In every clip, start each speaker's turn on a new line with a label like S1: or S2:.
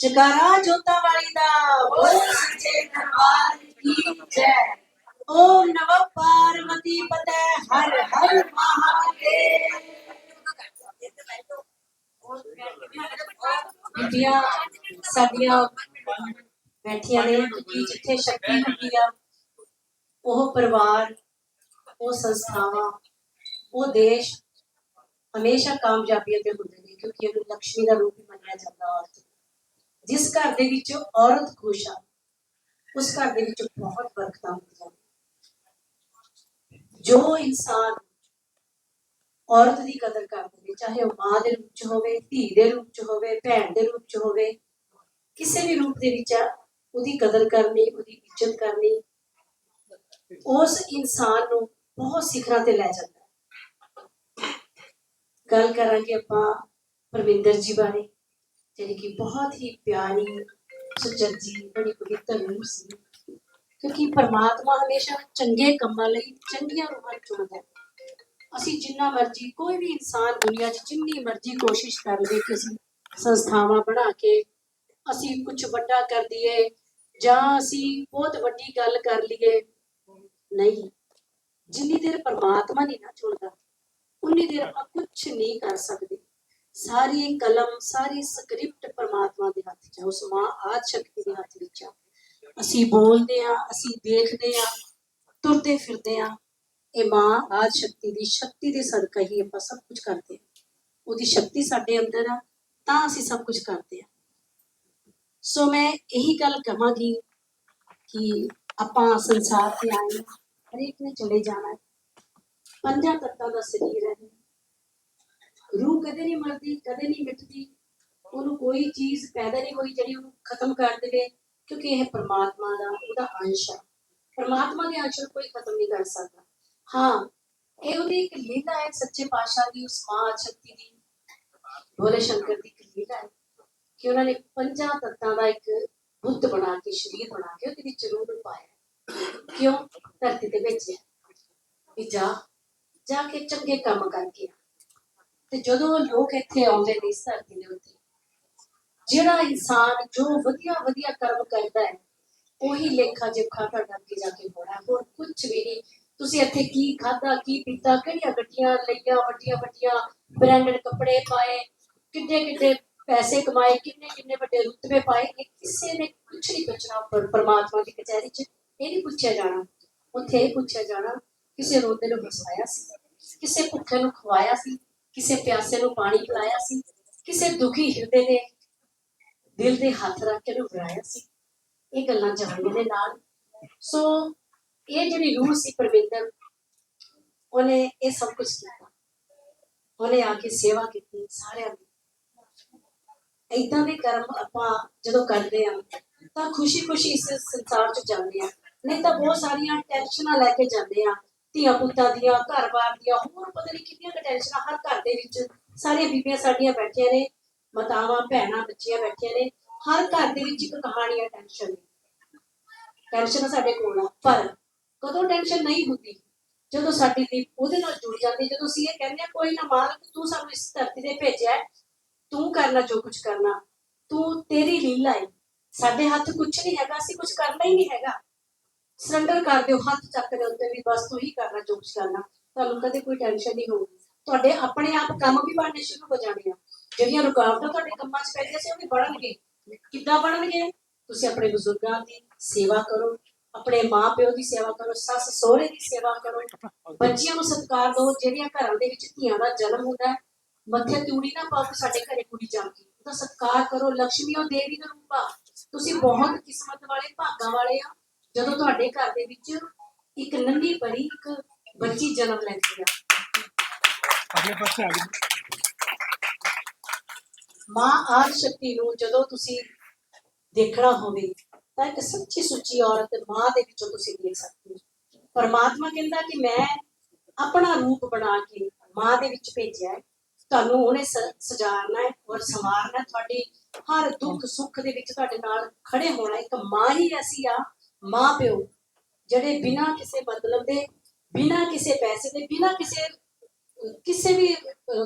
S1: ਜਗਾਰਾ ਜੋਤਾ ਵਾਲੀ ਦਾ ਬੋਲ ਸੱਚੇ ਦਰਬਾਰ ਕੀ ਜੈ। ਓਮ ਨਮੋ ਪਾਰਵਤੀ ਪਤੈ, ਹਰ ਹਰ ਮਹਾਦੇਵ। ਬੀਬੀਆਂ ਸਾਡੀਆਂ ਬੈਠੀਆਂ ਨੇ ਕਿ ਜਿੱਥੇ ਸ਼ਕਤੀ ਹੁੰਦੀ ਆ, ਉਹ ਪਰਿਵਾਰ, ਉਹ ਸੰਸਥਾਵਾਂ, ਉਹ ਦੇਸ਼ ਹਮੇਸ਼ਾ ਕਾਮਯਾਬੀਆਂ ਤੇ ਹੁੰਦੇ ਨੇ, ਕਿਉਂਕਿ ਇਹਨੂੰ ਲక్ష్ਮੀ ਦਾ ਰੂਪ ਹੀ ਮੰਨਿਆ ਜਾਂਦਾ ਔਰਤ ਨੂੰ। ਜਿਸ ਘਰ ਦੇ ਵਿੱਚ ਔਰਤ ਖੁਸ਼ ਆ, ਉਸ ਘਰ ਦੇ ਵਿੱਚ ਬਹੁਤ ਬਰਕਤਾਂ ਹੁੰਦੀਆਂ ਨੇ ਜੋ ਇਨਸਾਨ ਔਰਤ ਦੀ ਕਦਰ ਕਰਦੇ ਨੇ ਚਾਹੇ ਉਹ ਮਾਂ ਦੇ ਰੂਪ ਚ ਹੋਵੇ ਧੀ ਦੇ ਰੂਪ ਚ ਹੋਵੇ ਭੈਣ ਦੇ ਰੂਪ ਚ ਹੋਵੇ ਕਿਸੇ ਵੀ ਰੂਪ ਦੇ ਵਿੱਚ ਆ, ਉਹਦੀ ਕਦਰ ਕਰਨੀ ਉਹਦੀ ਇੱਜ਼ਤ ਕਰਨੀ ਉਸ ਇਨਸਾਨ ਨੂੰ ਬਹੁਤ ਸਿਖਰਾਂ ਤੇ ਲੈ ਜਾਂਦਾ ਹੈ। ਗੱਲ ਕਰਾਂਗੇ ਆਪਾਂ ਪਰਵਿੰਦਰ ਜੀ ਬਾਰੇ ਜਿਹੜੀ ਕਿ ਬਹੁਤ ਹੀ ਪਿਆਰੀ ਸੁਚੱਜੀ ਬੜੀ ਪਵਿੱਤਰ ਰੂਹ ਸੀ ਕਿਉਂਕਿ ਪਰਮਾਤਮਾ ਹਮੇਸ਼ਾ ਚੰਗੇ ਕੰਮਾਂ ਲਈ ਚੰਗੀਆਂ ਰੂਹਾਂ ਚੁਣਦਾ ਹੈ ਅਸੀਂ ਜਿੰਨਾ ਮਰਜ਼ੀ ਕੋਈ ਵੀ ਇਨਸਾਨ ਦੁਨੀਆ 'ਚ ਜਿੰਨੀ ਮਰਜ਼ੀ ਕੋਸ਼ਿਸ਼ ਕਰ ਲਵੇ ਕਿ ਅਸੀਂ ਸੰਸਥਾਵਾਂ ਬਣਾ ਕੇ ਅਸੀਂ ਕੁਝ ਵੱਡਾ ਕਰ ਦਈਏ ਜਾਂ ਅਸੀਂ ਬਹੁਤ ਵੱਡੀ ਗੱਲ ਕਰ ਲਈਏ, ਨਹੀਂ। ਜਿੰਨੀ ਦੇਰ ਪਰਮਾਤਮਾ ਨਹੀਂ ਨਾ ਚੁਣਦਾ ਉਨੀ ਦੇਰ ਆਪਾਂ ਕੁਝ ਨਹੀਂ ਕਰ ਸਕਦੇ। ਸਾਰੀ ਕਲਮ, ਸਾਰੀ ਸਕ੍ਰਿਪਟ ਪਰਮਾਤਮਾ ਦੇ ਹੱਥ 'ਚ ਉਸ ਮਾਂ ਆਦ ਸ਼ਕਤੀ ਦੇ ਹੱਥ ਵਿੱਚ ਆ। ਅਸੀਂ ਬੋਲਦੇ ਆ ਅਸੀਂ ਦੇਖਦੇ ਆ ਤੁਰਦੇ ਫਿਰਦੇ ਆ ਇਹ ਮਾਂ ਆਦ ਸ਼ਕਤੀ ਦੀ ਸ਼ਕਤੀ ਦੇ ਸਦਕਾ ਹੀ ਆਪਾਂ ਸਭ ਕੁਝ ਕਰਦੇ ਹਾਂ। ਉਹਦੀ ਸ਼ਕਤੀ ਸਾਡੇ ਅੰਦਰ ਆ, ਤਾਂ ਅਸੀਂ ਸਭ ਕੁਝ ਕਰਦੇ ਹਾਂ। ਸੋ ਮੈਂ ਇਹੀ ਗੱਲ ਕਹਾਂਗੀ ਕਿ ਆਪਾਂ ਸੰਸਾਰ ਤੇ ਆਏ, ਹਰੇਕ ਨੇ ਚਲੇ ਜਾਣਾ ਪੰਜਾਂ ਤੱਤਾਂ ਦਾ ਸਰੀਰ ਹੈ। ਰੂਹ ਕਦੇ ਨਹੀਂ ਮਰਦੀ ਕਦੇ ਨਹੀਂ ਮਿਟਦੀ। ਉਹਨੂੰ ਕੋਈ ਚੀਜ਼ ਪੈਦਾ ਨਹੀਂ ਹੋਈ ਜਿਹੜੀ ਉਹਨੂੰ ਖਤਮ ਕਰ ਦੇਵੇ, ਕਿਉਂਕਿ ਇਹ ਪਰਮਾਤਮਾ ਦਾ, ਉਹਦਾ ਅੰਸ਼ ਹੈ ਪਰਮਾਤਮਾ ਦੇ ਅੰਸ਼ ਨੂੰ ਕੋਈ ਖਤਮ ਨਹੀਂ ਕਰ ਸਕਦਾ। ਹਾਂ, ਇਹ ਉਹਦੀ ਇੱਕ ਲੀਲਾ ਹੈ, ਸੱਚੇ ਪਾਤਸ਼ਾਹ ਦੀ, ਉਸ ਮਾਂ ਸ਼ਕਤੀ ਦੀ, ਭੋਲੇ ਸ਼ੰਕਰ ਦੀ ਇੱਕ ਲੀਲਾ ਹੈ ਕਿ ਉਹਨਾਂ ਨੇ ਪੰਜਾਂ ਤੱਤਾਂ ਦਾ ਇੱਕ ਬੁੱਧ ਬਣਾ ਕੇ, ਸ਼ਰੀਰ ਬਣਾ ਕੇ ਉਹਦੇ ਵਿੱਚ ਰੂਹ ਨੂੰ ਪਾਇਆ ਕਿਉਂ? ਧਰਤੀ ਤੇ ਭੇਜਿਆ ਵੀ ਜਾ ਜਾ ਕੇ ਚੰਗੇ ਕੰਮ ਕਰਕੇ ਤੇ ਜਦੋਂ ਲੋਕ ਇੱਥੇ ਆਉਂਦੇ ਨੇ ਇਸ ਧਰਤੀ ਦੇ ਉੱਤੇ, ਜਿਹੜਾ ਇਨਸਾਨ ਜੋ ਵਧੀਆ ਵਧੀਆ ਕਰਮ ਕਰਦਾ ਹੈ, ਉਹੀ ਲੇਖਾ ਜੋਖਾ ਤੁਹਾਡਾ ਅੱਗੇ ਜਾ ਕੇ ਹੋਣਾ ਹੋਰ ਕੁਝ ਵੀ ਨਹੀਂ। ਤੁਸੀਂ ਇੱਥੇ ਕੀ ਖਾਧਾ, ਕੀ ਪੀਤਾ, ਕਿਹੜੀਆਂ ਗੱਡੀਆਂ ਲਈਆਂ, ਵੱਡੀਆਂ ਵੱਡੀਆਂ ਬ੍ਰਾਂਡਡ ਕੱਪੜੇ ਪਾਏ ਕਿੰਨੇ ਕਿੰਨੇ ਪੈਸੇ ਕਮਾਏ, ਕਿੰਨੇ ਕਿੰਨੇ ਵੱਡੇ ਰੁਤਬੇ ਪਾਏ, ਇਹ ਕਿਸੇ ਨੇ ਕੁਝ ਨਹੀਂ ਪੁੱਛਣਾ ਪਰਮਾਤਮਾ ਦੀ ਕਚਹਿਰੀ 'ਚ, ਇਹ ਨਹੀਂ ਪੁੱਛਿਆ ਜਾਣਾ। ਉੱਥੇ ਇਹ ਪੁੱਛਿਆ ਜਾਣਾ, ਕਿਸੇ ਰੋਂਦੇ ਨੂੰ ਵਸਾਇਆ ਸੀ, ਕਿਸੇ ਭੁੱਖੇ ਨੂੰ ਖਵਾਇਆ ਸੀ, ਕਿਸੇ ਪਿਆਸੇ ਨੂੰ ਪਾਣੀ ਪਿਲਾਇਆ ਸੀ, ਕਿਸੇ ਦੁਖੀ ਹਿਰਦੇ ਨੇ ਦਿਲ ਦੇ ਹੱਥ ਰੱਖ ਕੇ ਉਹਨੂੰ ਵਰਾਇਆ ਸੀ। ਇਹ ਗੱਲਾਂ ਜਾਣੀਆਂ ਦੇ ਨਾਲ। ਸੋ ਇਹ ਜਿਹੜੀ ਰੂਹ ਸੀ ਪਰਮੇਂਦਰ ਉਹਨੇ ਇਹ ਸਭ ਕੁਝ ਕੀਤਾ ਉਹਨੇ ਆ ਕੇ ਸੇਵਾ ਕੀਤੀ ਸਾਰਿਆਂ ਦੀ ਏਦਾਂ ਦੇ ਕਰਮ ਆਪਾਂ ਜਦੋਂ ਕਰਦੇ ਆ ਤਾਂ ਖੁਸ਼ੀ-ਖੁਸ਼ੀ ਇਸ ਸੰਸਾਰ 'ਚ ਜਾਂਦੇ ਆ ਨਹੀਂ ਤਾਂ ਬਹੁਤ ਸਾਰੀਆਂ ਟੈਨਸ਼ਨਾਂ ਲੈ ਕੇ ਜਾਂਦੇ ਆ ਧੀਆਂ ਪੁੱਤਾਂ ਦੀਆਂ ਘਰ-ਬਾਰ ਦੀਆਂ ਹੋਰ ਪਤਾ ਨਹੀਂ ਕਿੰਨੀਆਂ ਕੁ ਟੈਨਸ਼ਨਾਂ ਹਰ ਘਰ ਦੇ ਵਿੱਚ ਸਾਰੀਆਂ ਬੀਬੀਆਂ ਸਾਡੀਆਂ ਬੈਠੀਆਂ ਨੇ ਮਾਤਾਵਾਂ ਭੈਣਾਂ ਬੱਚੀਆਂ ਬੈਠੀਆਂ ਨੇ ਹਰ ਘਰ ਦੇ ਵਿੱਚ ਇੱਕ ਕਹਾਣੀ ਆ ਟੈਨਸ਼ਨ ਦੀ ਟੈਨਸ਼ਨ ਸਾਡੇ ਕੋਲ ਆ ਪਰ ਕਦੋਂ ਟੈਨਸ਼ਨ ਨਹੀਂ ਹੁੰਦੀ। ਜਦੋਂ ਸਾਡੀ ਦੀ ਉਹਦੇ ਨਾਲ ਜੁੜ ਜਾਂਦੀ, ਜਦੋਂ ਅਸੀਂ ਇਹ ਕਹਿੰਦੇ ਆ ਕੋਈ ਨਾ ਮਾਲਕ, ਤੂੰ ਸਾਨੂੰ ਇਸ ਧਰਤੀ ਤੇ ਭੇਜਿਆ ਤੂੰ ਕਰਨਾ ਜੋ ਕੁਝ ਕਰਨਾ। ਤੂੰ ਤੇਰੀ ਲੀਲਾ ਹੈ। ਸਾਡੇ ਹੱਥ ਕੁਝ ਨਹੀਂ ਹੈਗਾ, ਅਸੀਂ ਕੁਝ ਕਰਨਾ ਹੀ ਨਹੀਂ ਹੈਗਾ। ਸਰੈਂਡਰ ਕਰ ਦਿਓ, ਹੱਥ ਚੱਕ ਦੇ ਉੱਤੇ ਵੀ ਬਸ ਤੂੰ ਹੀ ਕਰਨਾ ਜੋ ਕੁਝ ਕਰਨਾ। ਤੁਹਾਨੂੰ ਕਦੇ ਕੋਈ ਟੈਨਸ਼ਨ ਨਹੀਂ ਹੋਊਗੀ। ਤੁਹਾਡੇ ਆਪਣੇ ਆਪ ਕੰਮ ਵੀ ਬਣਨੇ ਸ਼ੁਰੂ ਹੋ ਜਾਣੇ ਆ। ਜਿਹੜੀਆਂ ਰੁਕਾਵਟਾਂ ਤੁਹਾਡੇ ਕੰਮਾਂ 'ਚ ਪੈਂਦੀਆਂ ਸੀ, ਉਹ ਵੀ ਬਣਨਗੇ ਕਿੱਦਾਂ ਬਣਨਗੇ ਤੁਸੀਂ ਆਪਣੇ ਬਜ਼ੁਰਗਾਂ ਦੀ ਸੇਵਾ ਕਰੋ। ਆਪਣੇ ਮਾਪਿਓ ਦੀ ਸੇਵਾ ਕਰੋ ਸੱਸ ਸਹੁਰੇ ਦੀ ਸੇਵਾ ਕਰੋ। ਬੱਚਿਆਂ ਨੂੰ ਸਤਿਕਾਰ ਦਿਓ ਜਿਹੜੀਆਂ ਘਰਾਂ ਦੇ ਵਿੱਚ ਧੀਆਂ ਦਾ ਜਨਮ ਹੁੰਦਾ ਹੈ ਮੱਥੇ ਤੂੜੀ ਨਾ ਪਾਓ ਕਿ ਸਾਡੇ ਘਰੇ ਕੁੜੀ ਜੰਮਦੀ ਉਹਦਾ ਸਤਿਕਾਰ ਕਰੋ ਲక్ష్ਮੀ ਉਹ ਦੇਵੀ ਦਾ ਰੂਪ ਆ। ਤੁਸੀਂ ਬਹੁਤ ਕਿਸਮਤ ਵਾਲੇ ਭਾਗਾਂ ਵਾਲੇ ਆ। ਜਦੋਂ ਤੁਹਾਡੇ ਘਰ ਦੇ ਵਿੱਚ ਇੱਕ ਨੰਨੀ ਪਰੀ ਇੱਕ ਬੱਚੀ ਜਨਮ ਲੈਂਦੀ ਆ।
S2: ਅਗਲੇ ਪਾਸੇ ਆ ਗਏ
S1: ਮਾਂ ਆਦ ਸ਼ਕਤੀ ਨੂੰ ਜਦੋਂ ਤੁਸੀਂ ਦੇਖਣਾ ਹੋਵੇ ਤਾਂ ਇੱਕ ਸੱਚੀ ਸੁੱਚੀ ਔਰਤ ਮਾਂ ਦੇ ਵਿੱਚੋਂ ਤੁਸੀਂ ਦੇਖ ਸਕਦੇ ਹੋ। ਪਰਮਾਤਮਾ ਕਹਿੰਦਾ ਕਿ ਮੈਂ ਆਪਣਾ ਰੂਪ ਬਣਾ ਕੇ ਮਾਂ ਦੇ ਵਿੱਚ ਭੇਜਿਆ ਹੈ। ਤੁਹਾਨੂੰ ਉਹਨੇ ਸ- ਹੈ ਔਰ ਸੰਵਾਰਨਾ ਤੁਹਾਡੀ ਹਰ ਦੁੱਖ ਸੁੱਖ ਦੇ ਵਿੱਚ ਤੁਹਾਡੇ ਨਾਲ ਖੜੇ ਹੋਣਾ ਇੱਕ ਮਾਂ ਹੀ ਐਸੀ ਆ, ਮਾਂ ਪਿਓ, ਜਿਹੜੇ ਬਿਨਾਂ ਕਿਸੇ ਮਤਲਬ ਦੇ, ਬਿਨਾਂ ਕਿਸੇ ਪੈਸੇ ਦੇ, ਬਿਨਾਂ ਕਿਸੇ ਕਿਸੇ ਵੀ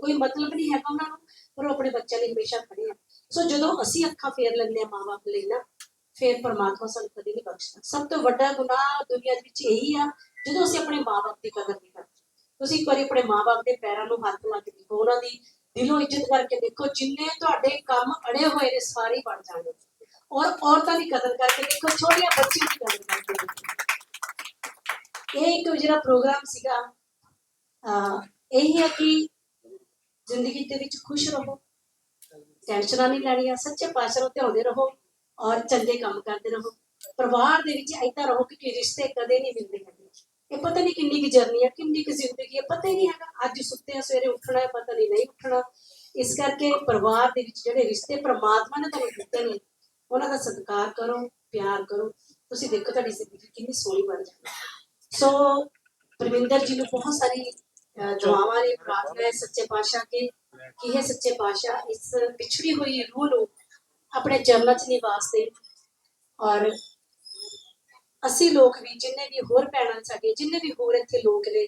S1: ਕੋਈ ਮਤਲਬ ਨਹੀਂ ਹੈਗਾ ਉਹਨਾਂ ਨੂੰ, ਪਰ ਉਹ ਆਪਣੇ ਬੱਚਿਆਂ ਲਈ ਹਮੇਸ਼ਾ ਖੜੇ ਆ। ਸੋ ਜਦੋਂ ਅਸੀਂ ਅੱਖਾਂ ਫੇਰ ਲੈਂਦੇ ਆ ਮਾਂ-ਬਾਪ ਲਈ ਨਾ ਫਿਰ ਪਰਮਾਤਮਾ ਸਾਨੂੰ ਕਦੇ ਨਹੀਂ ਬਖਸ਼ਦਾ। ਸਭ ਤੋਂ ਵੱਡਾ ਗੁਨਾਹ ਦੁਨੀਆ ਦੇ ਵਿੱਚ ਇਹੀ ਆ, ਜਦੋਂ ਅਸੀਂ ਆਪਣੇ ਮਾਂ-ਬਾਪ ਦੀ ਕਦਰ ਨਹੀਂ ਕਰਦੇ। ਤੁਸੀਂ ਇੱਕ ਵਾਰੀ ਆਪਣੇ ਮਾਂ-ਬਾਪ ਦੇ ਪੈਰਾਂ ਨੂੰ ਹੱਥ ਲਾ ਕੇ ਦੇਖੋ, ਉਹਨਾਂ ਦੀ ਦਿਲੋਂ ਇੱਜ਼ਤ ਕਰਕੇ ਦੇਖੋ, ਜਿੰਨੇ ਤੁਹਾਡੇ ਕੰਮ ਅੜੇ ਹੋਏ ਨੇ, ਸਾਰੇ ਬਣ ਜਾਣਗੇ। ਔਰ ਔਰਤਾਂ ਦੀ ਕਦਰ ਕਰਕੇ ਦੇਖੋ, ਛੋਟੀਆਂ ਬੱਚੀਆਂ ਦੀ ਕਦਰ ਕਰਕੇ ਦੇਖੋ। ਇਹ ਇੱਕ ਜਿਹੜਾ ਪ੍ਰੋਗਰਾਮ ਸੀਗਾ, ਅਹ, ਇਹੀ ਹੈ ਕਿ ਜ਼ਿੰਦਗੀ ਦੇ ਵਿੱਚ ਖੁਸ਼ ਰਹੋ, ਟੈਨਸ਼ਨਾਂ ਨਹੀਂ ਲੈਣੀਆਂ, ਸੱਚੇ ਪਾਤਸ਼ਾਹ ਨੂੰ ਧਿਆਉਂਦੇ ਰਹੋ। ਔਰ ਚੰਗੇ ਕੰਮ ਕਰਦੇ ਰਹੋ। ਪਰਿਵਾਰ ਦੇ ਵਿੱਚ ਏਦਾਂ ਰਹੋ ਕਿ ਕਿ ਰਿਸ਼ਤੇ ਕਦੇ ਨਹੀਂ ਮਿਲਦੇ ਹੈਗੇ। ਇਹ ਪਤਾ ਨਹੀਂ ਕਿੰਨੀ ਕੀ ਜਰਨੀ ਹੈ ਕਿੰਨੀ ਕੀ ਜ਼ਿੰਦਗੀ ਹੈ ਪਤਾ ਹੀ ਨਹੀਂ ਹੈਗਾ। ਅੱਜ ਸੁੱਤੇ ਆ ਸਵੇਰੇ ਉੱਠਣਾ ਹੈ ਪਤਾ ਨਹੀਂ ਨਹੀਂ ਉੱਠਣਾ। ਇਸ ਕਰਕੇ ਪਰਿਵਾਰ ਦੇ ਵਿੱਚ ਜਿਹੜੇ ਰਿਸ਼ਤੇ ਪ੍ਰਮਾਤਮਾ ਨੇ ਤੁਹਾਨੂੰ ਦਿੱਤੇ ਨੇ ਉਹਨਾਂ ਦਾ ਸਤਿਕਾਰ ਕਰੋ ਪਿਆਰ ਕਰੋ। ਤੁਸੀਂ ਦੇਖੋ ਤੁਹਾਡੀ ਜ਼ਿੰਦਗੀ ਕਿੰਨੀ ਸੋਹਣੀ ਬਣ ਜਾਏਗੀ ਸੋ ਪਰਮਿੰਦਰ ਜੀ ਨੂੰ ਬਹੁਤ ਸਾਰੀ ਅਹ, ਦੁਆਵਾਂ ਨੇ ਪ੍ਰਾਰਥਨਾ ਹੈ ਸੱਚੇ ਪਾਤਸ਼ਾਹ ਕੇ ਕਿ ਇਹ ਸੱਚੇ ਪਾਤਸ਼ਾਹ ਇਸ ਪਿਛੜੀ ਹੋਈ ਰੂਹ ਨੂੰ ਆਪਣੇ ਜਨਮ 'ਚ ਨਿਵਾਸ ਦੇ ਔਰ ਅਸੀਂ ਲੋਕ ਵੀ, ਜਿੰਨੇ ਵੀ ਹੋਰ ਭੈਣਾਂ ਸਾਡੇ, ਜਿੰਨੇ ਵੀ ਹੋਰ ਇੱਥੇ ਲੋਕ ਨੇ,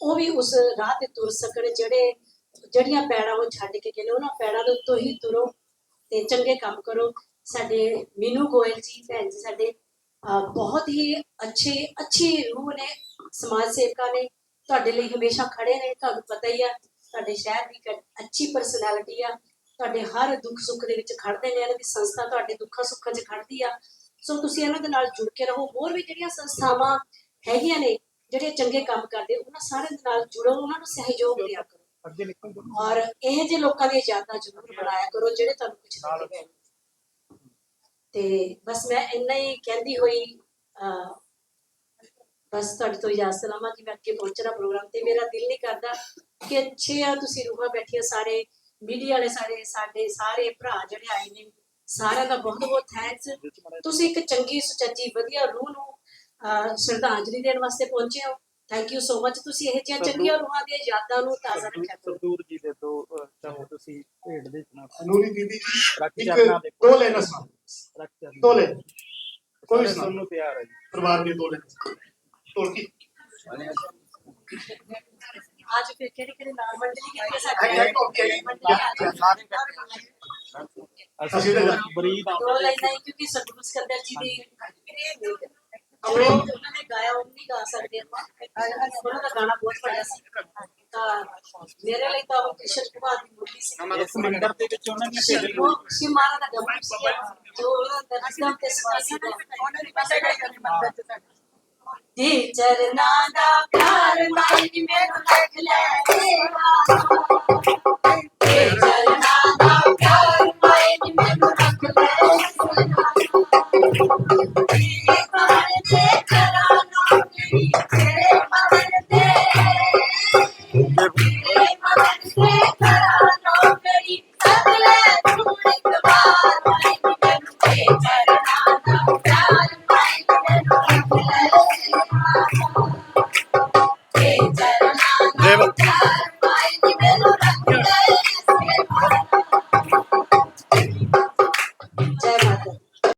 S1: ਉਹ ਵੀ ਉਸ ਰਾਹ ਤੇ ਤੁਰ ਸਕਣ, ਜਿਹੜੇ, ਜਿਹੜੀਆਂ ਪੈੜਾਂ ਉਹ ਛੱਡ ਕੇ ਗਏ ਨੇ, ਉਹਨਾਂ ਪੈੜਾਂ ਦੇ ਉੱਤੋਂ ਹੀ ਤੁਰੋ ਤੇ ਚੰਗੇ ਕੰਮ ਕਰੋ। ਸਾਡੇ ਮੀਨੂ ਗੋਇਲ ਜੀ ਭੈਣ ਜੀ ਸਾਡੇ ਬਹੁਤ ਹੀ ਅੱਛੇ, ਅੱਛੀ ਰੂਹ ਨੇ, ਸਮਾਜ ਸੇਵਕਾਂ ਨੇ, ਤੁਹਾਡੇ ਲਈ ਹਮੇਸ਼ਾ ਖੜੇ ਨੇ, ਤੁਹਾਨੂੰ ਪਤਾ ਹੀ ਆ, ਤੁਹਾਡੇ ਸ਼ਹਿਰ ਦੀ ਇੱਕ ਅੱਛੀ ਪਰਸਨੈਲਿਟੀ ਆ। ਤੁਹਾਡੇ ਹਰ ਦੁੱਖ ਸੁੱਖ ਦੇ ਵਿੱਚ ਖੜਦੇ ਨੇ ਇਹਨਾਂ ਦੀ ਸੰਸਥਾ ਤੁਹਾਡੇ ਦੁੱਖਾਂ ਸੁੱਖਾਂ 'ਚ ਖੜਦੀ ਆ। ਸੋ ਤੁਸੀਂ ਇਹਨਾਂ ਦੇ ਨਾਲ ਜੁੜ ਕੇ ਰਹੋ। ਹੋਰ ਵੀ ਜਿਹੜੀਆਂ ਸੰਸਥਾਵਾਂ ਹੈਗੀਆਂ ਨੇ ਜਿਹੜੇ ਚੰਗੇ ਕੰਮ ਕਰਦੇ ਉਹਨਾਂ ਸਾਰਿਆਂ ਦੇ ਨਾਲ ਜੁੜੋ ਉਹਨਾਂ ਨੂੰ ਸਹਿਯੋਗ ਦਿਆ ਕਰੋ। ਔਰ ਇਹ ਜੇ ਲੋਕਾਂ ਦੀਆਂ ਯਾਦਾਂ ਜ਼ਰੂਰ ਬਣਾਇਆ ਕਰੋ ਜਿਹੜੇ ਤੁਹਾਨੂੰ ਕੁਝ ਦੇ ਗਏ ਤੇ ਬਸ ਮੈਂ ਇੰਨਾ ਹੀ ਕਹਿੰਦੀ ਹੋਈ ਬਸ ਤੁਹਾਡੇ ਤੋਂ ਇਜਾਜ਼ਤ ਲਵਾਂ ਕਿ ਮੈਂ ਅੱਗੇ ਪਹੁੰਚਣਾ ਪ੍ਰੋਗਰਾਮ ਤੇ ਮੇਰਾ ਦਿਲ ਨਹੀਂ ਕਰਦਾ ਕਿ ਅੱਛੇ ਆ ਤੁਸੀਂ ਰੂਹਾਂ ਬੈਠੀਆਂ ਸਾਰੇ। ਮੀਡੀਆ ਵਾਲੇ ਸਾਰੇ ਸਾਡੇ ਸਾਰੇ ਭਰਾ ਜਿਹੜੇ ਆਏ ਨੇ ਸਾਰਿਆਂ ਦਾ ਬਹੁਤ ਬਹੁਤ ਥੈਂਕਸ ਤੁਸੀਂ ਇੱਕ ਚੰਗੀ ਸੁਚੱਜੀ ਵਧੀਆ ਰੂਹ ਨੂੰ ਸ਼ਰਧਾਂਜਲੀ ਦੇਣ ਵਾਸਤੇ ਪਹੁੰਚੇ ਹੋ। ਥੈਂਕ ਯੂ ਸੋ ਮਚ ਤੁਸੀਂ ਇਹ ਜਿਹੀਆਂ ਚੰਗੀਆਂ ਰੂਹਾਂ ਦੀਆਂ ਯਾਦਾਂ ਨੂੰ ਤਾਜ਼ਾ ਰੱਖਿਆ ਕਰੋ।
S2: ਸਰਦੂਰ ਜੀ ਦੇ ਅਹ, ਚਾਹੋ ਤੁਸੀਂ ਭੇਡ ਦੇ ਸੁਣਾ
S3: ਨੂਰੀ ਦੀਦੀ
S2: ਰੱਖ
S3: ਇੱਕ
S2: ਚਰਨਾਂ ਦੇ
S3: ਲੈਣਾ ਸੁਣਾ
S2: ਰੱਖ ਚਰਨਾਂ
S3: ਦੋ ਲੈ
S2: ਕੋਈ ਸੁਣਨ ਨੂੰ ਤਿਆਰ ਹੈ ਜੀ।
S3: ਪਰਿਵਾਰ ਦੀ ਦੋ ਲੈਣਾ ਤੋੜਕੀ
S1: ਅੱਜ ਫਿਰ ਕਿਹੜੇ ਕਿਹੜੇ ਨਾਮ ਮੰਡਲੀ ਕੀਤੀ ਹੈ
S3: ਹੈ, ਹੈ, okay,
S1: ਸਾਡੀ
S3: ਸਾਰੇ
S2: ਅਸੀਂ
S3: ਅਸੀਂ ਤਾਂ-
S2: ਬਰੀਦ
S1: ਦੋ ਲਾਈਨਾਂ ਹੀ ਕਿਉਂਕਿ ਸਤਿਗੁਰੂ ਸਿਕੰਦਰ ਜੀ ਦੀ
S3: ਆਪਣੇ-
S1: ਉਹਨਾਂ ਨੇ ਗਾਇਆ ਉਹ ਨਹੀਂ ਗਾ ਸਕਦੇ ਆਪਾਂ ਉਹਨਾਂ ਦਾ ਗਾਣਾ ਬਹੁਤ ਵੱਡਾ ਸੀ ਤਾਂ ਮੇਰੇ ਲਈ ਤਾਂ ਉਹ ਕ੍ਰਿਸ਼ਨ ਕੁਮਾਰ ਦੀ ਮੁਰਲੀ ਸੀ
S2: ਇਸ ਮੰਦਰ ਦੇ ਵਿੱਚ ਉਹਨਾਂ ਦੀਆਂ ਭੇਡਾਂ
S1: ਸ਼ਿਵ ਸ਼ਿਵ ਮਹਾਰਾਜ ਦਾ ਗੱਭਰੂ ਸੀ ਜੋ ਉਹਨਾਂ ਦਾ ਰਸਮ ਤੇ ਸਵਾਰ ਸੀ ਉਹਨਾਂ ਦੀ ਭਾਸ਼ਾ ਦਾ ਮੰਦਰ ਤੇ ਤੇ ਚਰਨਾਂ ਦਾ ਪਿਆਰ ਮਾਈ ਮੈਨੂੰ ਲੱਗ ਲੈ ਦੇਵਾ